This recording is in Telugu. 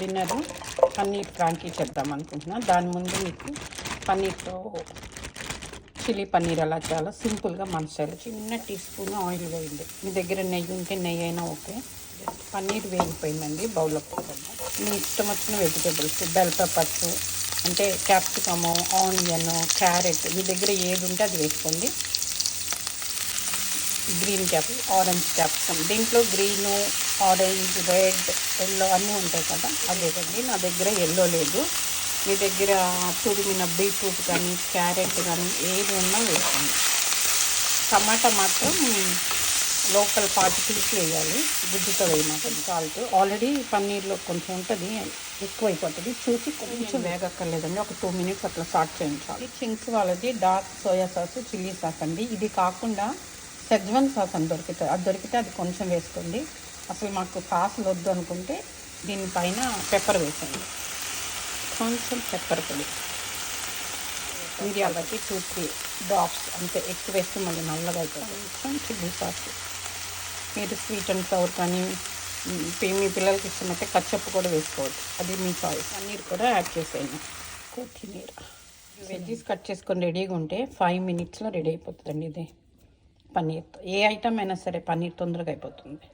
డిన్నర్ పన్నీర్ ఫ్రాంకీ చేద్దాం అనుకుంటున్నా. దాని ముందు మీకు పన్నీర్తో చిల్లీ పన్నీర్ అలా చాలా సింపుల్గా మన స్టైల్ చిన్న టీ స్పూన్ ఆయిల్ వేయండి. మీ దగ్గర నెయ్యి ఉంటే నెయ్యి అయినా ఓకే. పన్నీర్ వేగిపోయిందండి బౌల్లో పోతుంది మీ ఇష్టం వచ్చిన వెజిటేబుల్స్ బెల్ పెప్పర్స్ అంటే క్యాప్సికము ఆనియన్ క్యారెట్ మీ దగ్గర ఏది ఉంటే అది వేసుకోండి. Green cap orange capsicum. దీంట్లో గ్రీను ఆరెంజ్ రెడ్ ఎల్లో అన్నీ ఉంటాయి కదా అదేనండి నా దగ్గర ఎల్లో లేదు. మీ దగ్గర తురిమిన బీట్రూట్ కానీ క్యారెట్ కానీ ఏది ఉన్నా వేసుకోండి. టమాటా మాత్రం లోకల్ పార్టికల్స్ వేయాలి. గుడ్డుతో వేయమాట సాల్ట్. ఆల్రెడీ పన్నీర్లో కొంచెం ఉంటుంది ఎక్కువ అయిపోతుంది చూసి కొంచెం వేగక్కర్లేదండి. ఒక టూ మినిట్స్ అట్లా స్టార్ట్ చేయించాలి. చింగ్స్ వాళ్ళది dark soya sauce chilli sauce అండి. ఇది కాకుండా సెజ్వన్ సాస్ అని దొరుకుతుంది అది దొరికితే అది కొంచెం వేసుకోండి. అసలు మాకు సాసులు వద్దు అనుకుంటే దీనిపైన పెప్పర్ వేసండి కొంచెం పెప్పర్ పొడి. మిరియాలకి టూ త్రీ డాప్స్ అంతే. ఎక్కువ వేస్తే మళ్ళీ నల్లగా అవుతుంది కొంచెం చిల్లీ సాస్ మీరు స్వీట్ అండ్ సౌర్ కానీ మీ పిల్లలకి ఇష్టమైతే కచ్చప్పు కూడా వేసుకోవచ్చు అది మీ చాయిస్ పన్నీర్ కూడా యాడ్ చేసేయండి. కొత్తిమీర. వెజ్జీస్ కట్ చేసుకొని రెడీగా ఉంటే ఫైవ్ మినిట్స్లో రెడీ అయిపోతుందండి ఇది. పన్నీర్తో. ఏ ఐటమ్ అయినా సరే పన్నీర్ తొందరగా అయిపోతుంది.